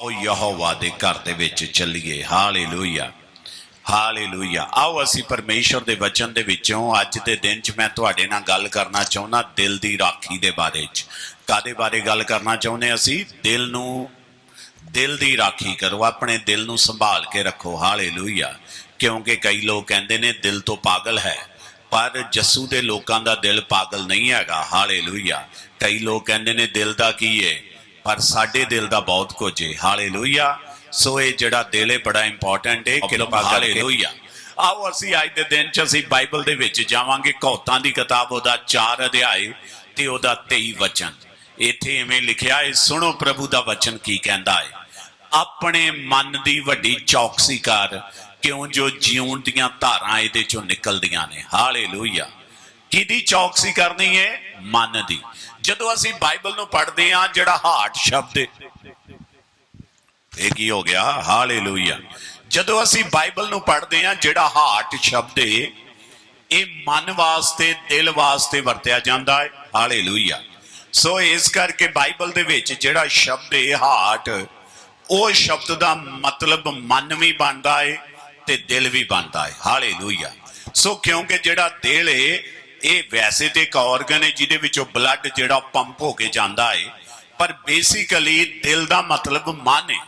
ਆਓ ਯਹੋਵਾ ਦੇ ਘਰ ਦੇ ਵਿੱਚ ਚੱਲੀਏ। ਹਾਲੇਲੂਇਆ। ਹਾਲੇਲੂਇਆ। ਆਓ ਅਸੀਂ ਪਰਮੇਸ਼ਰ ਦੇ ਵਚਨ ਦੇ ਵਿੱਚੋਂ ਅੱਜ ਦੇ ਦਿਨ 'ਚ ਮੈਂ ਤੁਹਾਡੇ ਨਾਲ ਗੱਲ ਕਰਨਾ ਚਾਹੁੰਦਾ ਦਿਲ ਦੀ ਰਾਖੀ ਦੇ ਬਾਰੇ 'ਚ। ਕਾਦੇ ਬਾਰੇ ਗੱਲ ਕਰਨਾ ਚਾਹੁੰਦੇ ਅਸੀਂ? ਦਿਲ ਨੂੰ, ਦਿਲ ਦੀ ਰਾਖੀ ਕਰੋ। ਆਪਣੇ ਦਿਲ ਨੂੰ ਸੰਭਾਲ ਕੇ ਰੱਖੋ। ਹਾਲੇਲੂਇਆ। ਕਿਉਂਕਿ ਕਈ ਲੋਕ ਕਹਿੰਦੇ ਨੇ ਦਿਲ ਤੋਂ ਪਾਗਲ ਹੈ। ਪਰ ਜੱਸੂ ਦੇ ਲੋਕਾਂ ਦਾ ਦਿਲ ਪਾਗਲ ਨਹੀਂ ਹੈਗਾ। ਹਾਲੇਲੂਇਆ। ਕਈ ਲੋਕ ਕਹਿੰਦੇ ਨੇ ਦਿਲ ਦਾ ਕੀ ਹੈ ਪਰ ਸਾਡੇ ਦਿਲ ਦਾ ਬਹੁਤ ਕੁਝ ਹੈ ਹਾਲੇਲੂਇਆ ਸੋ ਇਹ ਜਿਹੜਾ ਦਿਲ ਹੈ ਬੜਾ ਇੰਪੋਰਟੈਂਟ ਹੈ ਕਿਰਪਾ ਹਾਲੇਲੂਇਆ ਆਓ ਅਸੀਂ ਅੱਜ ਦੇ ਦਿਨ 'ਚ ਅਸੀਂ ਬਾਈਬਲ ਦੇ ਵਿੱਚ ਜਾਵਾਂਗੇ। ਕੌਤਾਂ ਦੀ ਕਿਤਾਬ ਉਹਦਾ 4 ਅਧਿਆਏ ਤੇ ਉਹਦਾ 23 ਵਚਨ। ਇੱਥੇ ਐਵੇਂ ਲਿਖਿਆ ਹੈ ਸੁਣੋ ਪ੍ਰਭੂ ਦਾ ਵਚਨ ਕੀ ਕਹਿੰਦਾ ਹੈ ਆਪਣੇ ਮਨ ਦੀ ਵੱਡੀ ਚੌਕਸੀ ਕਰ ਕਿਉਂ ਜੋ ਜਿਉਣ ਦੀਆਂ ਧਾਰਾਂ ਇਹਦੇ ਚੋਂ ਨਿਕਲਦੀਆਂ ਨੇ। ਹਾਲੇਲੂਇਆ ਕਿਹਦੀ ਚੌਕਸੀ ਕਰਨੀ ਹੈ? ਮਨ ਦੀ। ਜਦੋਂ ਅਸੀਂ ਬਾਈਬਲ ਨੂੰ ਪੜ੍ਹਦੇ ਹਾਂ, ਜਿਹੜਾ ਹਾਰਟ ਸ਼ਬਦ ਇਹ ਕੀ ਹੋ ਗਿਆ? ਹਾਲੇਲੂਇਆ। ਜਦੋਂ ਅਸੀਂ ਬਾਈਬਲ ਨੂੰ ਪੜ੍ਹਦੇ ਹਾਂ, ਜਿਹੜਾ ਹਾਰਟ ਸ਼ਬਦ ਇਹ ਮਨ ਵਾਸਤੇ, ਦਿਲ ਵਾਸਤੇ ਵਰਤਿਆ ਜਾਂਦਾ ਹੈ। ਹਾਲੇਲੂਇਆ। ਸੋ ਇਸ ਕਰਕੇ ਬਾਈਬਲ ਦੇ ਵਿੱਚ ਜਿਹੜਾ ਸ਼ਬਦ ਹੈ, ਹਾਰਟ, ਉਹ ਸ਼ਬਦ ਦਾ ਮਤਲਬ ਮਨ ਵੀ ਬਣਦਾ ਹੈ ਤੇ ਦਿਲ ਵੀ ਬਣਦਾ ਹੈ। ਹਾਲੇਲੂਇਆ। ਸੋ ਕਿਉਂਕਿ ਜਿਹੜਾ ਦਿਲ ਹੈ ਇਹ ਵੈਸੇ ਤੇ ਇੱਕ ਆਰਗਨ ਹੈ ਜਿਹਦੇ ਵਿੱਚੋਂ ਬਲੱਡ ਜਿਹੜਾ ਪੰਪ ਹੋ ਕੇ ਜਾਂਦਾ ਹੈ, ਪਰ ਬੇਸਿਕਲੀ ਦਿਲ ਦਾ ਮਤਲਬ ਮਨ ਹੈ।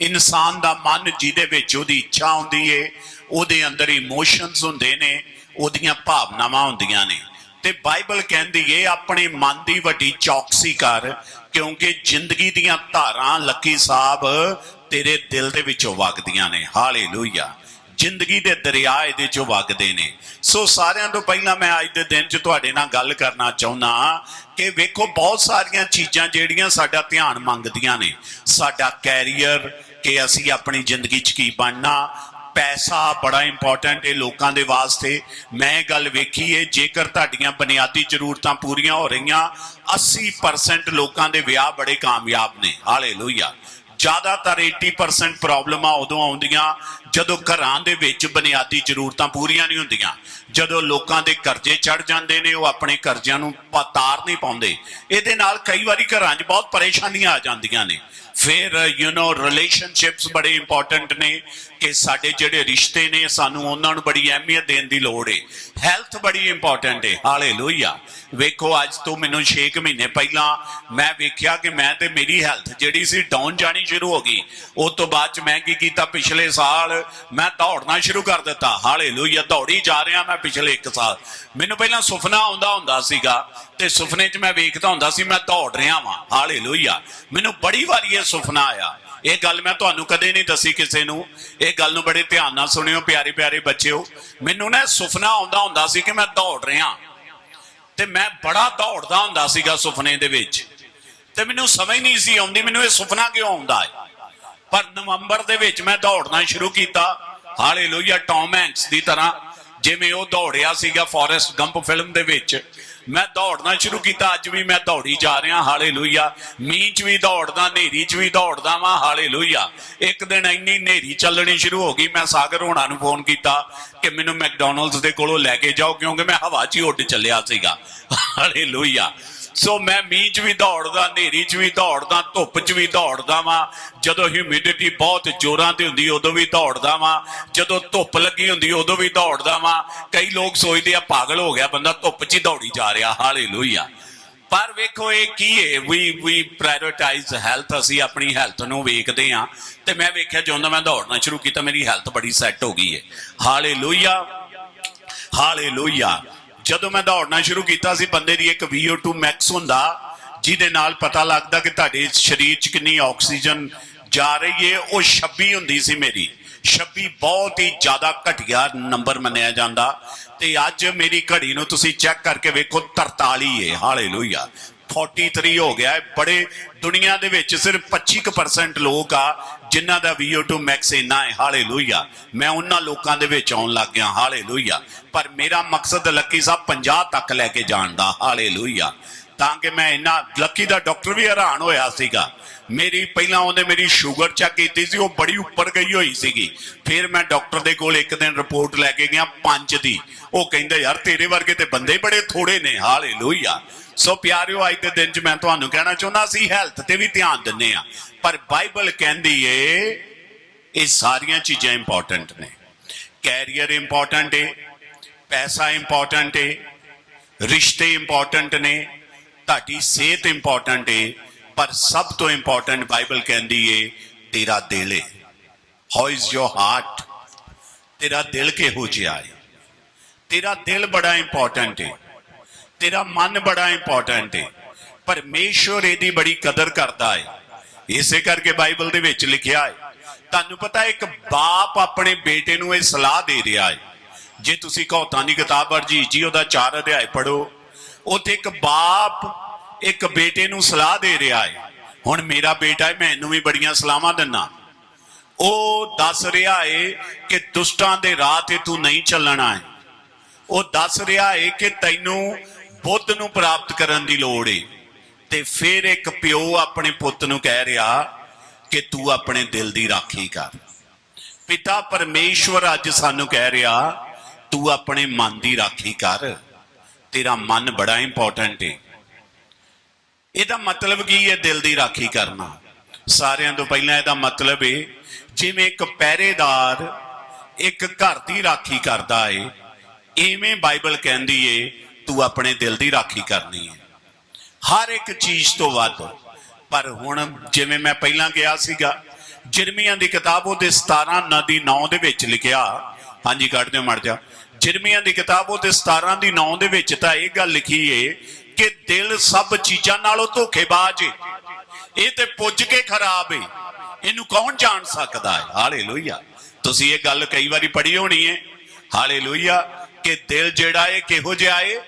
ਇਨਸਾਨ ਦਾ ਮਨ ਜਿਹਦੇ ਵਿੱਚ ਉਹਦੀ ਇੱਛਾ ਹੁੰਦੀ ਏ ਉਹਦੇ ਅੰਦਰ ਇਮੋਸ਼ਨਸ ਹੁੰਦੇ ਨੇ, ਉਹਦੀਆਂ ਭਾਵਨਾਵਾਂ ਹੁੰਦੀਆਂ ਨੇ। ਤੇ ਬਾਈਬਲ ਕਹਿੰਦੀ ਏ, ਆਪਣੇ ਮਨ ਦੀ ਵੱਡੀ ਚੌਕਸੀ ਕਰ, ਕਿਉਂਕਿ ਜ਼ਿੰਦਗੀ ਦੀਆਂ ਧਾਰਾਂ, ਲੱਕੀ ਸਾਹਿਬ ਤੇਰੇ ਦਿਲ ਦੇ ਵਿੱਚੋਂ ਵਗਦੀਆਂ ਨੇ। ਹਾਲੇਲੂਇਆ ਜ਼ਿੰਦਗੀ ਦੇ ਦਰਿਆ ਇਹਦੇ ਚੋਂ ਵਗਦੇ ਨੇ। ਸੋ ਸਾਰਿਆਂ ਤੋਂ ਪਹਿਲਾਂ ਮੈਂ ਅੱਜ ਦੇ ਦਿਨ 'ਚ ਤੁਹਾਡੇ ਨਾਲ ਗੱਲ ਕਰਨਾ ਚਾਹੁੰਦਾ ਕਿ ਵੇਖੋ ਬਹੁਤ ਸਾਰੀਆਂ ਚੀਜ਼ਾਂ ਜਿਹੜੀਆਂ ਸਾਡਾ ਧਿਆਨ ਮੰਗਦੀਆਂ ਨੇ। ਸਾਡਾ ਕੈਰੀਅਰ ਕਿ ਅਸੀਂ ਆਪਣੀ ਜ਼ਿੰਦਗੀ 'ਚ ਕੀ ਬਣਨਾ, ਪੈਸਾ ਬੜਾ ਇੰਪੋਰਟੈਂਟ ਹੈ ਲੋਕਾਂ ਦੇ ਵਾਸਤੇ। ਮੈਂ ਗੱਲ ਵੇਖੀ ਹੈ ਜੇਕਰ ਤੁਹਾਡੀਆਂ ਬੁਨਿਆਦੀ ਜ਼ਰੂਰਤਾਂ ਪੂਰੀਆਂ ਹੋ ਰਹੀਆਂ 80% ਲੋਕਾਂ ਦੇ ਵਿਆਹ ਬੜੇ ਕਾਮਯਾਬ ਨੇ। ਹਾਲੇਲੂਇਆ ਜ਼ਿਆਦਾਤਰ 80% ਪ੍ਰੋਬਲਮਾਂ ਉਦੋਂ ਆਉਂਦੀਆਂ ਜਦੋਂ ਘਰਾਂ ਦੇ ਵਿੱਚ ਬੁਨਿਆਦੀ ਜ਼ਰੂਰਤਾਂ ਪੂਰੀਆਂ ਨਹੀਂ ਹੁੰਦੀਆਂ। ਜਦੋਂ ਲੋਕਾਂ ਦੇ ਕਰਜ਼ੇ ਚੜ ਜਾਂਦੇ ਨੇ, ਉਹ ਆਪਣੇ ਕਰਜ਼ਿਆਂ ਨੂੰ ਤਾਰ ਨਹੀਂ ਪਾਉਂਦੇ। ਇਹਦੇ ਨਾਲ ਕਈ ਵਾਰੀ ਘਰਾਂ 'ਚ ਬਹੁਤ ਪਰੇਸ਼ਾਨੀਆਂ ਆ ਜਾਂਦੀਆਂ ਨੇ। ਫਿਰ ਯੂ نو ਰਿਲੇਸ਼ਨਸ਼ਿਪਸ ਬੜੇ ਇੰਪੋਰਟੈਂਟ ਨੇ ਕਿ ਸਾਡੇ ਜਿਹੜੇ ਰਿਸ਼ਤੇ ਨੇ, ਸਾਨੂੰ ਉਹਨਾਂ ਨੂੰ ਬੜੀ ਅਹਿਮੀਅਤ ਦੇਣ ਦੀ ਲੋੜ ਹੈ ਹੈਲਥ ਬੜੀ ਇੰਪੋਰਟੈਂਟ ਹੈ ਹਾਲੇਲੂਇਆ ਵੇਖੋ, ਅੱਜ ਤੋਂ ਮੈਨੂੰ 6 ਮਹੀਨੇ ਪਹਿਲਾਂ ਮੈਂ ਵੇਖਿਆ ਕਿ ਮੈਂ ਤੇ ਮੇਰੀ ਹੈਲਥ ਜਿਹੜੀ ਸੀ ਡਾਊਨ ਜਾਣੀ ਸ਼ੁਰੂ ਹੋ ਗਈ। ਉਸ ਤੋਂ ਬਾਅਦ ਚ ਮੈਂ ਕੀ ਕੀਤਾ, ਪਿਛਲੇ ਸਾਲ ਮੈਂ ਦੌੜਨਾ ਸ਼ੁਰੂ ਕਰ ਦਿੱਤਾ। ਹਾਲੇਲੂਇਆ ਦੌੜੀ ਜਾ ਰਿਹਾ ਮੈਂ ਪਿਛਲੇ 1 ਸਾਲ। ਮੈਨੂੰ ਪਹਿਲਾਂ ਸੁਪਨਾ ਆਉਂਦਾ ਹੁੰਦਾ ਸੀਗਾ ਤੇ ਸੁਪਨੇ 'ਚ ਮੈਂ ਵੇਖਦਾ ਹੁੰਦਾ ਸੀ, ਮੈਂ ਦੌੜ ਰਿਹਾ ਵਾਂ। ਹਾਲੇਲੂਇਆ ਮੈਨੂੰ ਬੜੀ ਵਾਰੀ ਇਹ ਸੁਪਨਾ ਆਇਆ। ਇਹ ਗੱਲ ਮੈਂ ਤੁਹਾਨੂੰ ਕਦੇ ਨਹੀਂ ਦੱਸੀ ਕਿਸੇ ਨੂੰ। ਇਹ ਗੱਲ ਨੂੰ ਬੜੇ ਧਿਆਨ ਨਾਲ ਸੁਣਿਓ ਪਿਆਰੇ ਪਿਆਰੇ ਬੱਚਿਓ। ਮੈਨੂੰ ਨਾ ਸੁਪਨਾ ਆਉਂਦਾ ਹੁੰਦਾ ਸੀ ਕਿ ਮੈਂ ਦੌੜ ਰਿਹਾ। ਤੇ ਮੈਂ ਬੜਾ ਦੌੜਦਾ ਹੁੰਦਾ ਸੀਗਾ ਸੁਪਨੇ ਦੇ ਵਿੱਚ। ਤੇ ਮੈਨੂੰ ਸਮਝ ਨਹੀਂ ਸੀ ਆਉਂਦੀ, ਮੈਨੂੰ ਇਹ ਸੁਪਨਾ ਕਿਉਂ ਆਉਂਦਾ ਹੈ? ਪਰ ਨਵੰਬਰ ਦੇ ਵਿੱਚ ਮੈਂ ਦੌੜਨਾ ਸ਼ੁਰੂ ਕੀਤਾ। ਹਾਲੇਲੂਇਆ, ਟੌਮ ਹੈਂਕਸ ਦੀ ਤਰ੍ਹਾਂ ਜਿਵੇਂ ਉਹ ਦੌੜਿਆ ਸੀਗਾ ਫੋਰੈਸਟ ਗੰਪ ਫਿਲਮ ਦੇ ਵਿੱਚ। ਮੈਂ ਦੌੜਨਾ ਸ਼ੁਰੂ ਕੀਤਾ, ਅੱਜ ਵੀ ਮੈਂ ਦੌੜੀ ਜਾ ਰਿਹਾ, ਹਾਲੇਲੂਇਆ। ਮੀਂਹ 'ਚ ਵੀ ਦੌੜਦਾ, ਹਨੇਰੀ 'ਚ ਵੀ ਦੌੜਦਾ ਵਾਂ, ਹਾਲੇਲੂਇਆ। ਇੱਕ ਦਿਨ ਇੰਨੀ ਹਨੇਰੀ ਚੱਲਣੀ ਸ਼ੁਰੂ ਹੋ ਗਈ, ਮੈਂ ਸਾਗਰ ਹੋਣਾ ਨੂੰ ਫੋਨ ਕੀਤਾ ਕਿ ਮੈਨੂੰ ਮੈਕਡੋਨਲਡਸ ਦੇ ਕੋਲੋਂ ਲੈ ਕੇ ਜਾਓ, ਕਿਉਂਕਿ ਮੈਂ ਹਵਾ 'ਚ ਹੀ ਉੱਡ ਚੱਲਿਆ ਸੀਗਾ। ਹਾਲੇਲੂਇਆ। ਸੋ ਮੈਂ ਮੀਂਹ 'ਚ ਵੀ ਦੌੜਦਾ, ਹਨੇਰੀ 'ਚ ਵੀ ਦੌੜਦਾ, ਧੁੱਪ 'ਚ ਵੀ ਦੌੜਦਾ ਵਾਂ। ਜਦੋਂ ਹਿਊਮਿਡਿਟੀ ਬਹੁਤ ਜ਼ੋਰਾਂ ਤੇ ਹੁੰਦੀ, ਉਦੋਂ ਵੀ ਦੌੜਦਾ ਵਾਂ। ਜਦੋਂ ਧੁੱਪ ਲੱਗੀ ਹੁੰਦੀ, ਉਦੋਂ ਵੀ ਦੌੜਦਾ ਵਾਂ। ਕਈ ਲੋਕ ਸੋਚਦੇ ਆ, ਪਾਗਲ ਹੋ ਗਿਆ ਬੰਦਾ, ਧੁੱਪ 'ਚ ਹੀ ਦੌੜੀ ਜਾ ਰਿਹਾ। ਹਾਲੇਲੂਇਆ ਪਰ ਵੇਖੋ ਇਹ ਕੀ ਹੈ ਵੀ ਵੀ ਪ੍ਰਾਇੋਰਟਾਈਜ਼ ਹੈਲਥ ਅਸੀਂ ਆਪਣੀ ਹੈਲਥ ਨੂੰ ਵੇਖਦੇ ਆ। ਤੇ ਮੈਂ ਵੇਖਿਆ, ਜਦੋਂ ਮੈਂ ਦੌੜਨਾ ਸ਼ੁਰੂ ਕੀਤਾ, ਮੇਰੀ ਹੈਲਥ ਬੜੀ ਸੈੱਟ ਹੋ ਗਈ ਹੈ ਹਾਲੇਲੂਇਆ ਹਾਲੇਲੂਇਆ ਜਦੋਂ ਮੈਂ ਦੌੜਨਾ ਸ਼ੁਰੂ ਕੀਤਾ ਸੀ, ਬੰਦੇ ਦੀ ਇੱਕ VO2 ਮੈਕਸ ਹੁੰਦਾ, ਜਿਹਦੇ ਨਾਲ ਪਤਾ ਲੱਗਦਾ ਕਿ ਤੁਹਾਡੇ ਸਰੀਰ 'ਚ ਕਿੰਨੀ ਆਕਸੀਜਨ ਜਾ ਰਹੀ ਹੈ। ਉਹ 26 ਹੁੰਦੀ ਸੀ ਮੇਰੀ। 26 ਬਹੁਤ ਹੀ ਜ਼ਿਆਦਾ ਘਟੀਆ ਨੰਬਰ ਮੰਨਿਆ ਜਾਂਦਾ। ਤੇ ਅੱਜ ਮੇਰੀ ਘੜੀ ਨੂੰ ਤੁਸੀਂ ਚੈੱਕ ਕਰਕੇ ਵੇਖੋ 43 ਹੈ ਹਾਲੇਲੂਇਆ। 43 ਹੋ ਗਿਆ ਹੈ। ਬੜੇ ਦੁਨੀਆ ਦੇ ਵਿੱਚ ਸਿਰਫ 25% ਲੋਕ ਆ ਜਿਨ੍ਹਾਂ ਦਾ VO2 ਮੈਕਸ ਇੰਨਾ ਹੈ, ਹਾਲੇਲੂਇਆ। ਮੈਂ ਉਹਨਾਂ ਲੋਕਾਂ ਦੇ ਵਿੱਚ ਆਉਣ ਲੱਗ ਗਿਆ, ਹਾਲੇਲੂਇਆ। ਪਰ ਮੇਰਾ ਮਕਸਦ ਲੱਕੀ ਸਾਹਿਬ 50 ਤੱਕ ਲੈ ਕੇ ਜਾਣ ਦਾ, ਹਾਲੇਲੂਇਆ। ਤਾਂ ਕਿ ਮੈਂ ਇੰਨਾ ਲੱਕੀ ਦਾ ਡਾਕਟਰ ਵੀ ਹੈਰਾਨ ਹੋਇਆ ਸੀਗਾ। ਮੇਰੀ ਪਹਿਲਾਂ ਉਹਨੇ ਮੇਰੀ ਸ਼ੂਗਰ ਚੈੱਕ ਕੀਤੀ ਸੀ, ਉਹ ਬੜੀ ਉੱਪਰ ਗਈ ਹੋਈ ਸੀਗੀ। ਫਿਰ ਮੈਂ ਡਾਕਟਰ ਦੇ ਕੋਲ ਇੱਕ ਦਿਨ ਰਿਪੋਰਟ ਲੈ ਕੇ ਗਿਆ ਪੰਜ ਦੀ। ਉਹ ਕਹਿੰਦਾ, ਯਾਰ ਤੇਰੇ ਵਰਗੇ ਤੇ ਬੰਦੇ ਬੜੇ ਥੋੜੇ ਨੇ, ਹਾਲੇਲੂਇਆ। ਸੋ ਪਿਆਰਿਓ, ਅੱਜ ਦੇ ਦਿਨ 'ਚ ਮੈਂ ਤੁਹਾਨੂੰ ਕਹਿਣਾ ਚਾਹੁੰਦਾ ਸੀ ਹੈਲਥ ਤੇ ਵੀ ਧਿਆਨ ਦਿੰਨੇ ਆ ਪਰ ਬਾਈਬਲ ਕਹਿੰਦੀ ਏ, ਇਹ ਸਾਰੀਆਂ ਚੀਜ਼ਾਂ ਇੰਪੋਰਟੈਂਟ ਨੇ। ਕੈਰੀਅਰ ਇੰਪੋਰਟੈਂਟ ਏ, ਪੈਸਾ ਇੰਪੋਰਟੈਂਟ ਏ, ਰਿਸ਼ਤੇ ਇੰਪੋਰਟੈਂਟ ਨੇ। ਤੁਹਾਡੀ ਸਿਹਤ ਇੰਪੋਰਟੈਂਟ ਏ, ਪਰ ਸਭ ਤੋਂ ਇੰਪੋਰਟੈਂਟ ਬਾਈਬਲ ਕਹਿੰਦੀ ਏ, ਤੇਰਾ ਦਿਲ ਏ। ਹਾਊ ਇਜ਼ ਯੋਰ ਹਾਰਟ ਤੇਰਾ ਦਿਲ ਕਿਹੋ ਜਿਹਾ ਏ? ਤੇਰਾ ਦਿਲ ਬੜਾ ਇੰਪੋਰਟੈਂਟ ਏ। ਤੇਰਾ ਮਨ ਬੜਾ ਇੰਪੋਰਟੈਂਟ ਏ। ਪਰਮੇਸ਼ਵਰ ਇਹਦੀ ਬੜੀ ਕਦਰ ਕਰਦਾ ਏ। ਇਸੇ ਕਰਕੇ ਬਾਈਬਲ ਦੇ ਵਿੱਚ ਲਿਖਿਆ ਏ। ਤੁਹਾਨੂੰ ਪਤਾ ਇੱਕ ਬਾਪ ਆਪਣੇ ਬੇਟੇ ਨੂੰ ਇਹ ਸਲਾਹ ਦੇ ਰਿਹਾ ਏ। ਜੇ ਤੁਸੀਂ ਕਹੋਤਾਂ ਦੀ ਕਿਤਾਬ ਅਰਜੀ ਜੀ ਉਹਦਾ 4 ਅਧਿਆਇ ਪੜੋ ਉੱਥੇ ਇੱਕ ਬਾਪ ਇੱਕ ਬੇਟੇ ਨੂੰ ਸਲਾਹ ਦੇ ਰਿਹਾ ਹੈ। ਹੁਣ ਮੇਰਾ ਬੇਟਾ ਏ ਮੈਨੂੰ ਵੀ ਬੜੀਆਂ ਸਲਾਹਾਂ ਦਿੰਨਾ। ਉਹ ਦੱਸ ਰਿਹਾ ਏ ਕਿ ਦੁਸ਼ਟਾਂ ਦੇ ਰਾਹ ਤੇ ਤੂੰ ਨਹੀਂ ਚੱਲਣਾ ਹੈ। ਉਹ ਦੱਸ ਰਿਹਾ ਏ ਕਿ ਤੈਨੂੰ ਬੁੱਧ ਨੂੰ ਪ੍ਰਾਪਤ ਕਰਨ ਦੀ ਲੋੜ ਏ। ਤੇ ਫਿਰ ਇੱਕ ਪਿਓ ਆਪਣੇ ਪੁੱਤ ਨੂੰ ਕਹਿ ਰਿਹਾ ਕਿ ਤੂੰ ਆਪਣੇ ਦਿਲ ਦੀ ਰਾਖੀ ਕਰ। ਪਿਤਾ ਪਰਮੇਸ਼ਵਰ ਅੱਜ ਸਾਨੂੰ ਕਹਿ ਰਿਹਾ, ਤੂੰ ਆਪਣੇ ਮਨ ਦੀ ਰਾਖੀ ਕਰ। ਤੇਰਾ ਮਨ ਬੜਾ ਇੰਪੋਰਟੈਂਟ ਏ। ਇਹਦਾ ਮਤਲਬ ਕੀ ਹੈ ਦਿਲ ਦੀ ਰਾਖੀ ਕਰਨਾ? ਸਾਰਿਆਂ ਤੋਂ ਪਹਿਲਾਂ ਇਹਦਾ ਮਤਲਬ ਏ, ਜਿਵੇਂ ਇੱਕ ਪਹਿਰੇਦਾਰ ਇੱਕ ਘਰ ਦੀ ਰਾਖੀ ਕਰਦਾ ਏ ਐਵੇਂ ਬਾਈਬਲ ਕਹਿੰਦੀ ਏ, ਤੂੰ ਆਪਣੇ ਦਿਲ ਦੀ ਰਾਖੀ ਕਰਨੀ ਹੈ ਹਰ ਇੱਕ ਚੀਜ਼ ਤੋਂ ਵੱਧ। ਪਰ ਹੁਣ ਜਿਵੇਂ ਮੈਂ ਪਹਿਲਾਂ ਗਿਆ ਸੀਗਾ, ਜਿਰਮੀਆਂ ਦੀ ਕਿਤਾਬ ਉਹਦੇ 17 ਨਦੀ 9 ਦੇ ਵਿੱਚ ਲਿਖਿਆ। ਹਾਂਜੀ, ਕੱਢ ਦਿਓ ਮੜ ਜਾ ਜਿਰਮੀਆਂ ਦੀ ਕਿਤਾਬ ਉਹਦੇ 17 ਦੀ 9 ਦੇ ਵਿੱਚ ਤਾਂ ਇਹ ਗੱਲ ਲਿਖੀ ਏ ਕਿ ਦਿਲ ਸਭ ਚੀਜ਼ਾਂ ਨਾਲੋਂ ਧੋਖੇਬਾਜ਼ ਏ। ਇਹ ਤੇ ਪੁੱਜ ਕੇ ਖਰਾਬ ਏ। ਇਹਨੂੰ ਕੌਣ ਜਾਣ ਸਕਦਾ ਹੈ ਹਾਲੇਲੂਇਆ। ਤੁਸੀਂ ਇਹ ਗੱਲ ਕਈ ਵਾਰੀ ਪੜ੍ਹੀ ਹੋਣੀ ਏ। ਹਾਲੇਲੂਇਆ ਕਿ ਦਿਲ ਜਿਹੜਾ ਏ ਕਿਹੋ ਜਿਹਾ ਏ?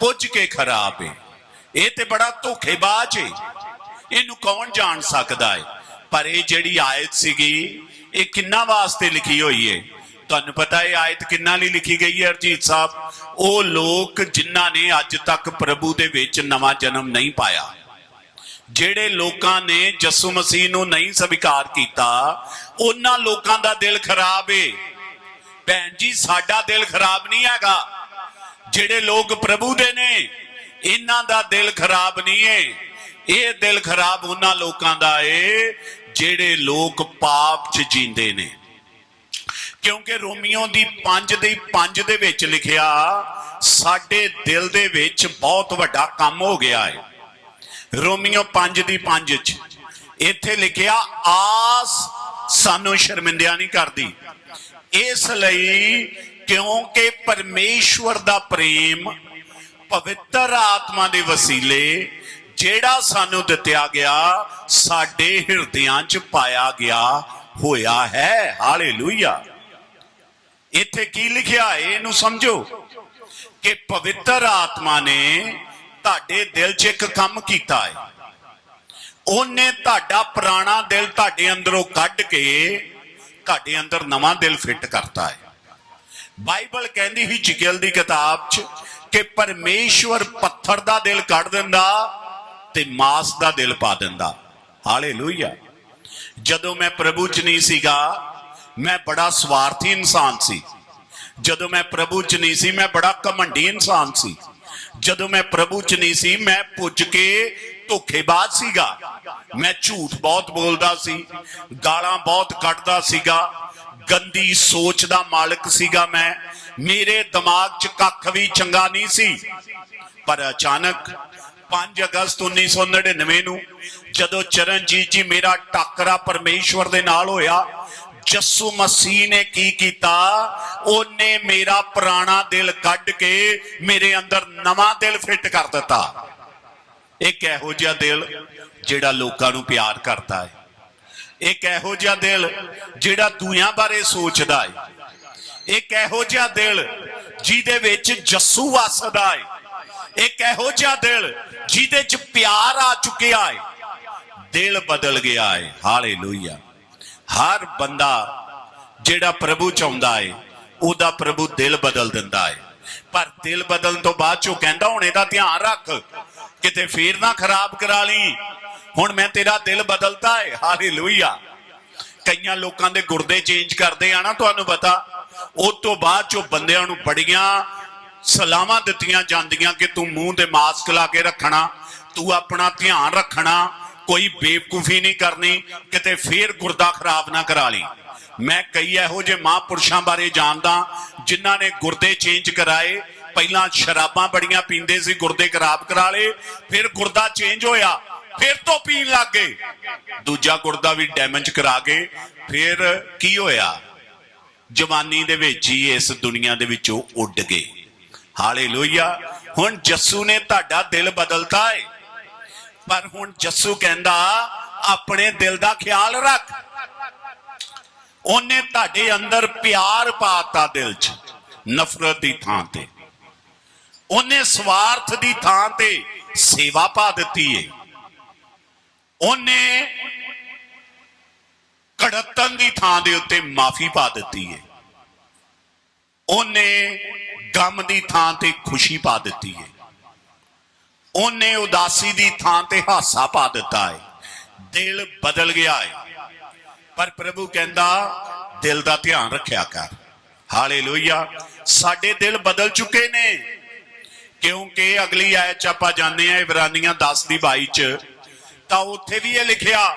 ਪੁੱਜ ਕੇ ਖਰਾਬ ਏ। ਇਹ ਤੇ ਬੜਾ ਧੋਖੇਬਾਜ਼ ਏ। ਇਹਨੂੰ ਕੌਣ ਜਾਣ ਸਕਦਾ ਹੈ ਪਰ ਇਹ ਜਿਹੜੀ ਆਇਤ ਸੀਗੀ, ਇਹ ਕਿੰਨਾ ਵਾਸਤੇ ਲਿਖੀ ਹੋਈ ਏ? ਤੁਹਾਨੂੰ ਪਤਾ ਇਹ ਆਇਤ ਕਿੰਨਾ ਲਈ ਲਿਖੀ ਗਈ ਹੈ ਅਰਜੀਤ ਸਾਹਿਬ? ਉਹ ਲੋਕ ਜਿਨ੍ਹਾਂ ਨੇ ਅੱਜ ਤੱਕ ਪ੍ਰਭੂ ਦੇ ਵਿੱਚ ਨਵਾਂ ਜਨਮ ਨਹੀਂ ਪਾਇਆ, ਜਿਹੜੇ ਲੋਕਾਂ ਨੇ ਯਿਸੂ ਮਸੀਹ ਨੂੰ ਨਹੀਂ ਸਵੀਕਾਰ ਕੀਤਾ, ਉਹਨਾਂ ਲੋਕਾਂ ਦਾ ਦਿਲ ਖਰਾਬ ਏ। ਭੈਣ ਜੀ, ਸਾਡਾ ਦਿਲ ਖਰਾਬ ਨਹੀਂ ਹੈਗਾ। ਜਿਹੜੇ ਲੋਕ ਪ੍ਰਭੂ ਦੇ ਨੇ, ਇਹਨਾਂ ਦਾ ਦਿਲ ਖਰਾਬ ਨਹੀਂ ਏ। ਇਹ ਦਿਲ ਖਰਾਬ ਉਹਨਾਂ ਲੋਕਾਂ ਦਾ ਏ, ਜਿਹੜੇ ਲੋਕ ਪਾਪ 'ਚ ਜੀਂਦੇ ਨੇ। ਕਿਉਂਕਿ ਰੋਮੀਓ ਦੀ 5 ਦੇ 5 ਦੇ ਵਿੱਚ ਲਿਖਿਆ, ਸਾਡੇ ਦਿਲ ਦੇ ਵਿੱਚ ਬਹੁਤ ਵੱਡਾ ਕੰਮ ਹੋ ਗਿਆ ਹੈ ਰੋਮੀਓ 5 ਦੀ 5 ਚ ਇੱਥੇ ਲਿਖਿਆ, ਆਸ ਸਾਨੂੰ ਸ਼ਰਮਿੰਦਿਆਂ ਨਹੀਂ ਕਰਦੀ। ਇਸ ਲਈ ਕਿਉਂਕਿ ਪਰਮੇਸ਼ਵਰ ਦਾ ਪ੍ਰੇਮ ਪਵਿੱਤਰ ਆਤਮਾ ਦੇ ਵਸੀਲੇ ਜਿਹੜਾ ਸਾਨੂੰ ਦਿੱਤਿਆ ਗਿਆ, ਸਾਡੇ ਹਿਰਦਿਆਂ 'ਚ ਪਾਇਆ ਗਿਆ ਹੋਇਆ ਹੈ। ਹਾਲੇਲੂਇਆ। ਇੱਥੇ ਕੀ ਲਿਖਿਆ ਹੈ? ਇਹਨੂੰ ਸਮਝੋ ਕਿ ਪਵਿੱਤਰ ਆਤਮਾ ਨੇ ਤੁਹਾਡੇ ਦਿਲ 'ਚ ਇੱਕ ਕੰਮ ਕੀਤਾ ਹੈ। ਉਹਨੇ ਤੁਹਾਡਾ ਪੁਰਾਣਾ ਦਿਲ ਤੁਹਾਡੇ ਅੰਦਰੋਂ ਕੱਢ ਕੇ ਤੁਹਾਡੇ ਅੰਦਰ ਨਵਾਂ ਦਿਲ ਫਿੱਟ ਕਰਤਾ ਹੈ। ਬਾਈਬਲ ਕਹਿੰਦੀ ਹੀ ਜਿਗਲ ਦੀ ਕਿਤਾਬ 'ਚ ਕਿ ਪਰਮੇਸ਼ਵਰ ਪੱਥਰ ਦਾ ਦਿਲ ਕੱਢ ਦਿੰਦਾ ਤੇ ਮਾਸ ਦਾ ਦਿਲ ਪਾ ਦਿੰਦਾ। ਹਾਲੇਲੂਇਆ। ਜਦੋਂ ਮੈਂ ਪ੍ਰਭੂ 'ਚ ਨਹੀਂ ਸੀਗਾ ਮੈਂ ਬੜਾ ਸਵਾਰਥੀ ਇਨਸਾਨ ਸੀ। ਜਦੋਂ ਮੈਂ ਪ੍ਰਭੂ 'ਚ ਨਹੀਂ ਸੀ, ਮੈਂ ਬੜਾ ਘਮੰਡੀ ਇਨਸਾਨ ਸੀ। ਜਦੋਂ ਮੈਂ ਪ੍ਰਭੂ 'ਚ ਨਹੀਂ ਸੀ, ਮੈਂ ਪੁੱਜ ਕੇ ਧੋਖੇਬਾਜ਼ ਸੀਗਾ। ਮੈਂ ਝੂਠ ਬਹੁਤ ਬੋਲਦਾ ਸੀ, ਗਾਲਾਂ ਬਹੁਤ ਕੱਢਦਾ ਸੀਗਾ, ਗੰਦੀ ਸੋਚ ਦਾ ਮਾਲਕ ਸੀਗਾ ਮੈਂ। ਮੇਰੇ ਦਿਮਾਗ 'ਚ ਕੱਖ ਵੀ ਚੰਗਾ ਨਹੀਂ ਸੀ। ਪਰ ਅਚਾਨਕ 5 ਅਗਸਤ 1999 ਨੂੰ ਜਦੋਂ ਚਰਨਜੀਤ ਜੀ ਮੇਰਾ ਟੱਕਰਾ ਪਰਮੇਸ਼ਵਰ ਦੇ ਨਾਲ ਹੋਇਆ ਜੱਸੂ ਮਸੀਹ ਨੇ ਕੀ ਕੀਤਾ? ਉਹਨੇ ਮੇਰਾ ਪੁਰਾਣਾ ਦਿਲ ਕੱਢ ਕੇ ਮੇਰੇ ਅੰਦਰ ਨਵਾਂ ਦਿਲ ਫਿੱਟ ਕਰ ਦਿੱਤਾ। ਇੱਕ ਇਹੋ ਜਿਹਾ ਦਿਲ ਜਿਹੜਾ ਲੋਕਾਂ ਨੂੰ ਪਿਆਰ ਕਰਦਾ ਹੈ। ਇੱਕ ਇਹੋ ਜਿਹਾ ਦਿਲ ਜਿਹੜਾ ਦੂਆਂ ਬਾਰੇ ਸੋਚਦਾ ਹੈ। ਇੱਕ ਇਹੋ ਜਿਹਾ ਦਿਲ ਜਿਹਦੇ ਵਿੱਚ ਜੱਸੂ ਵਸਦਾ ਹੈ। ਇੱਕ ਇਹੋ ਜਿਹਾ ਦਿਲ ਜਿਹਦੇ 'ਚ ਪਿਆਰ ਆ ਚੁੱਕਿਆ ਹੈ। ਦਿਲ ਬਦਲ ਗਿਆ ਹੈ। ਹਾਲੇਲੂਇਆ। ਹਰ ਬੰਦਾ ਜਿਹੜਾ ਪ੍ਰਭੂ ਚਾਹੁੰਦਾ ਹੈ ਉਹਦਾ ਪ੍ਰਭੂ ਦਿਲ ਬਦਲ ਦਿੰਦਾ ਹੈ ਪਰ ਦਿਲ ਬਦਲਣ ਤੋਂ ਬਾਅਦ ਚੋਂ ਕਹਿੰਦਾ, ਹੁਣ ਇਹਦਾ ਧਿਆਨ ਰੱਖ, ਕਿਤੇ ਫੇਰ ਨਾ ਖਰਾਬ ਕਰਾ ਲਈ। ਹੁਣ ਮੈਂ ਤੇਰਾ ਦਿਲ ਬਦਲਤਾ ਹੈ ਹਾਲੇਲੂਇਆ। ਕਈਆਂ ਲੋਕਾਂ ਦੇ ਗੁਰਦੇ ਚੇਂਜ ਕਰਦੇ ਆ ਨਾ, ਤੁਹਾਨੂੰ ਪਤਾ। ਉਸ ਤੋਂ ਬਾਅਦ ਜੋ ਬੰਦਿਆਂ ਨੂੰ ਬੜੀਆਂ ਸਲਾਮਾਂ ਦਿੱਤੀਆਂ ਜਾਂਦੀਆਂ ਕਿ ਤੂੰ ਮੂੰਹ ਤੇ ਮਾਸਕ ਲਾ ਕੇ ਰੱਖਣਾ, ਤੂੰ ਆਪਣਾ ਧਿਆਨ ਰੱਖਣਾ ਕੋਈ ਬੇਵਕੂਫੀ ਨਹੀਂ ਕਰਨੀ, ਕਿਤੇ ਫੇਰ ਗੁਰਦਾ ਖਰਾਬ ਨਾ ਕਰਾ ਲਈ। ਮੈਂ ਕਈ ਇਹੋ ਜਿਹੇ ਮਹਾਂਪੁਰਸ਼ਾਂ ਬਾਰੇ ਜਾਣਦਾ, ਜਿਨ੍ਹਾਂ ਨੇ ਗੁਰਦੇ ਚੇਂਜ ਕਰਾਏ। ਪਹਿਲਾਂ ਸ਼ਰਾਬਾਂ ਬੜੀਆਂ ਪੀਂਦੇ ਸੀ, ਗੁਰਦੇ ਖਰਾਬ ਕਰਾ ਲਏ। ਫਿਰ ਗੁਰਦਾ ਚੇਂਜ ਹੋਇਆ, ਫਿਰ ਤੋਂ ਪੀਣ ਲੱਗ ਗਏ। ਦੂਜਾ ਗੁਰਦਾ ਵੀ ਡੈਮੇਜ ਕਰਾ ਕੇ, ਫਿਰ ਕੀ ਹੋਇਆ? ਜਵਾਨੀ ਦੇ ਵਿੱਚ ਹੀ ਇਸ ਦੁਨੀਆ ਦੇ ਵਿੱਚੋਂ ਉੱਡ ਗਏ। ਹਾਲੇਲੂਇਆ। ਹੁਣ ਜੱਸੂ ਨੇ ਤੁਹਾਡਾ ਦਿਲ ਬਦਲਤਾ ਏ। ਪਰ ਹੁਣ ਜੱਸੂ ਕਹਿੰਦਾ, ਆਪਣੇ ਦਿਲ ਦਾ ਖਿਆਲ ਰੱਖ। ਉਹਨੇ ਤੁਹਾਡੇ ਅੰਦਰ ਪਿਆਰ ਪਾਤਾ ਦਿਲ 'ਚ, ਨਫ਼ਰਤ ਦੀ ਥਾਂ ਤੇ। ਉਹਨੇ ਸਵਾਰਥ ਦੀ ਥਾਂ ਤੇ ਸੇਵਾ ਪਾ ਦਿੱਤੀ ਏ। ਉਹਨੇ ਕੜਤਨ ਦੀ ਥਾਂ ਦੇ ਉੱਤੇ ਮਾਫੀ ਪਾ ਦਿੱਤੀ ਏ। ਉਹਨੇ ਗਮ ਦੀ ਥਾਂ ਤੇ ਖੁਸ਼ੀ ਪਾ ਦਿੱਤੀ ਏ। ਉਹਨੇ ਉਦਾਸੀ ਦੀ ਥਾਂ ਤੇ ਹਾਸਾ ਪਾ ਦਿੱਤਾ ਹੈ ਦਿਲ ਬਦਲ ਗਿਆ ਹੈ ਪਰ ਪ੍ਰਭੂ ਕਹਿੰਦਾ, ਦਿਲ ਦਾ ਧਿਆਨ ਰੱਖਿਆ ਕਰ। ਹਾਲੇਲੂਇਆ। ਸਾਡੇ ਦਿਲ ਬਦਲ ਚੁੱਕੇ ਨੇ। ਕਿਉਂਕਿ ਅਗਲੀ ਆਇਤ ਚ ਆਪਾਂ ਜਾਂਦੇ ਆ ਇਬਰਾਨੀਆਂ 10 ਦੀ 22 ਚ, ਤਾਂ ਉੱਥੇ ਵੀ ਇਹ ਲਿਖਿਆ,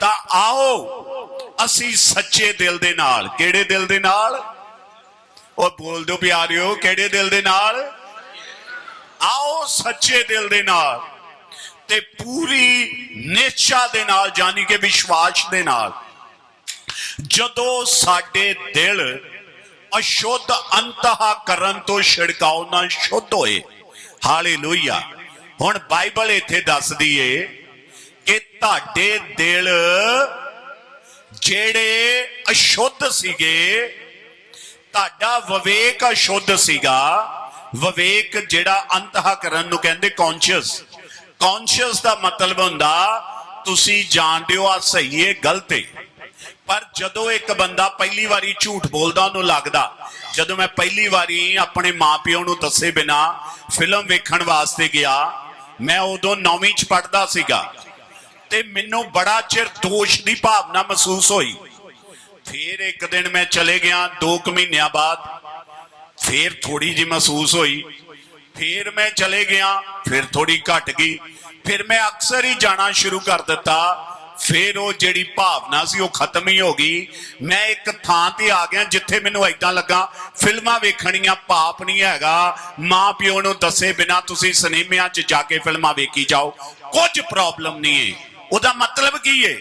ਤਾਂ ਆਓ, ਅਸੀਂ ਸੱਚੇ ਦਿਲ ਦੇ ਨਾਲ। ਕਿਹੜੇ ਦਿਲ ਦੇ ਨਾਲ? ਉਹ ਬੋਲ ਦਿਓ ਪਿਆਰਿਓ, ਕਿਹੜੇ ਦਿਲ ਦੇ ਨਾਲ? ਆਓ ਸੱਚੇ ਦਿਲ ਦੇ ਨਾਲ ਤੇ ਪੂਰੀ ਨਿਸ਼ਚਾ ਦੇ ਨਾਲ ਜਾਨੀ ਕਿ ਵਿਸ਼ਵਾਸ ਦੇ ਨਾਲ। ਜਦੋਂ ਸਾਡੇ ਦਿਲ ਅਸ਼ੁੱਧ ਅੰਤਹਾ ਕਰਨ ਤੋਂ ਛਿੜਕਾਉ ਨਾਲ ਸ਼ੁੱਧ ਹੋਏ, ਹਾਲੇਲੂਇਆ। ਹੁਣ ਬਾਈਬਲ ਇੱਥੇ ਦੱਸਦੀ ਏ ਕਿ ਤੁਹਾਡੇ ਦਿਲ ਜਿਹੜੇ ਅਸ਼ੁੱਧ ਸੀਗੇ, ਤੁਹਾਡਾ ਵਿਵੇਕ ਅਸ਼ੁੱਧ ਸੀਗਾ ਵਿਵੇਕ ਜਿਹੜਾ ਅੰਤਹਾ ਕਰਨ ਨੂੰ ਕਹਿੰਦੇ ਕੌਨਸ਼ੀਅਸ ਕੌਨਸ਼ੀਅਸ ਦਾ ਮਤਲਬ ਹੁੰਦਾ, ਤੁਸੀਂ ਜਾਣਦੇ ਹੋ ਆ ਸਹੀ ਹੈ, ਗਲਤ ਹੈ। ਪਰ ਜਦੋਂ ਇੱਕ ਬੰਦਾ ਪਹਿਲੀ ਵਾਰੀ ਝੂਠ ਬੋਲਦਾ, ਉਹਨੂੰ ਲੱਗਦਾ, ਜਦੋਂ ਮੈਂ ਪਹਿਲੀ ਵਾਰੀ ਆਪਣੇ ਮਾਪਿਓ ਨੂੰ ਦੱਸੇ ਬਿਨਾ ਫਿਲਮ ਵੇਖਣ ਵਾਸਤੇ ਗਿਆ, ਮੈਂ ਉਦੋਂ 9ਵੀਂ ਚ ਪੜਦਾ ਸੀਗਾ। ਤੇ ਮੈਨੂੰ ਬੜਾ ਚਿਰ ਦੋਸ਼ ਦੀ ਭਾਵਨਾ ਮਹਿਸੂਸ ਹੋਈ। ਫਿਰ ਇੱਕ ਦਿਨ ਮੈਂ ਚਲੇ ਗਿਆ 2 ਕੁ ਮਹੀਨਿਆਂ ਬਾਅਦ ਫੇਰ ਥੋੜੀ ਜਿਹੀ ਮਹਿਸੂਸ ਹੋਈ। ਫਿਰ ਮੈਂ ਚਲੇ ਗਿਆ, ਫਿਰ ਥੋੜੀ ਘਟ ਗਈ। ਫਿਰ ਮੈਂ ਅਕਸਰ ਹੀ ਜਾਣਾ ਸ਼ੁਰੂ ਕਰ ਦਿੱਤਾ। ਫਿਰ ਉਹ ਜਿਹੜੀ ਭਾਵਨਾ ਸੀ ਉਹ ਖਤਮ ਹੀ ਹੋ ਗਈ। ਮੈਂ ਇੱਕ ਥਾਂ ਤੇ ਆ ਗਿਆ ਜਿੱਥੇ ਮੈਨੂੰ ਐਦਾਂ ਲੱਗਾ, ਫਿਲਮਾਂ ਵੇਖਣੀਆਂ ਪਾਪ ਨਹੀਂ ਹੈਗਾ। ਮਾਂ ਪਿਓ ਨੂੰ ਦੱਸੇ ਬਿਨਾ ਤੁਸੀਂ ਸਿਨੇਮਿਆਂ 'ਚ ਜਾ ਕੇ ਫਿਲਮਾਂ ਵੇਖੀ ਜਾਓ। ਕੁਝ ਪ੍ਰੋਬਲਮ ਨਹੀਂ ਹੈ। ਉਹਦਾ ਮਤਲਬ ਕੀ ਹੈ?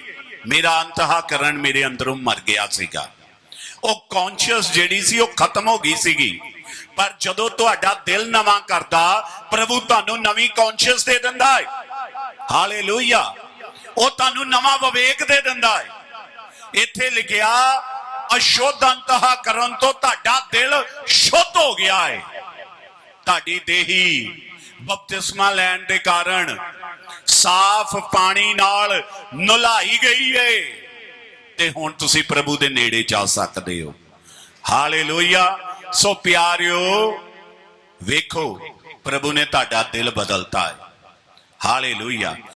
ਮੇਰਾ ਅੰਤਹਾ ਕਰਨ ਮੇਰੇ ਅੰਦਰੋਂ ਮਰ ਗਿਆ ਸੀਗਾ। ਉਹ ਕੌਨਸ਼ੀਅਸ ਜਿਹੜੀ ਸੀ, ਉਹ ਖਤਮ ਹੋ ਗਈ ਸੀਗੀ। ਪਰ ਜਦੋਂ ਤੁਹਾਡਾ ਦਿਲ ਨਵਾਂ ਕਰਦਾ, ਪ੍ਰਭੂ ਤੁਹਾਨੂੰ ਨਵੀਂ ਕੌਨਸ਼ੀਅਸ ਦੇ ਦਿੰਦਾ ਹੈ। ਹਾਲੇਲੂਇਆ ਉਹ ਤੁਹਾਨੂੰ ਨਵਾਂ ਵਿਵੇਕ ਦੇ ਦਿੰਦਾ ਹੈ। ਇੱਥੇ ਲਿਖਿਆ ਅਸ਼ੁੱਧ ਅੰਤਹਾ ਕਰਨ ਤੋਂ ਤੁਹਾਡਾ ਦਿਲ ਸ਼ੁੱਧ ਹੋ ਗਿਆ ਹੈ। ਤੁਹਾਡੀ ਦੇਹੀ ਬਪਤਿਸਮਾ ਲੈਣ ਦੇ ਕਾਰਨ ਸਾਫ਼ ਪਾਣੀ ਨਾਲ ਨੁਲਾਈ ਗਈ ਏ। ਤੇ ਹੁਣ ਤੁਸੀਂ ਪ੍ਰਭੂ ਦੇ ਨੇੜੇ ਜਾ ਸਕਦੇ ਹੋ। ਹਾਲੇਲੂਇਆ ਸੋ ਪਿਆਰਿਓ, ਵੇਖੋ, ਪ੍ਰਭੂ ਨੇ ਤੁਹਾਡਾ ਦਿਲ ਬਦਲਤਾ ਹੈ। ਹਾਲੇਲੂਇਆ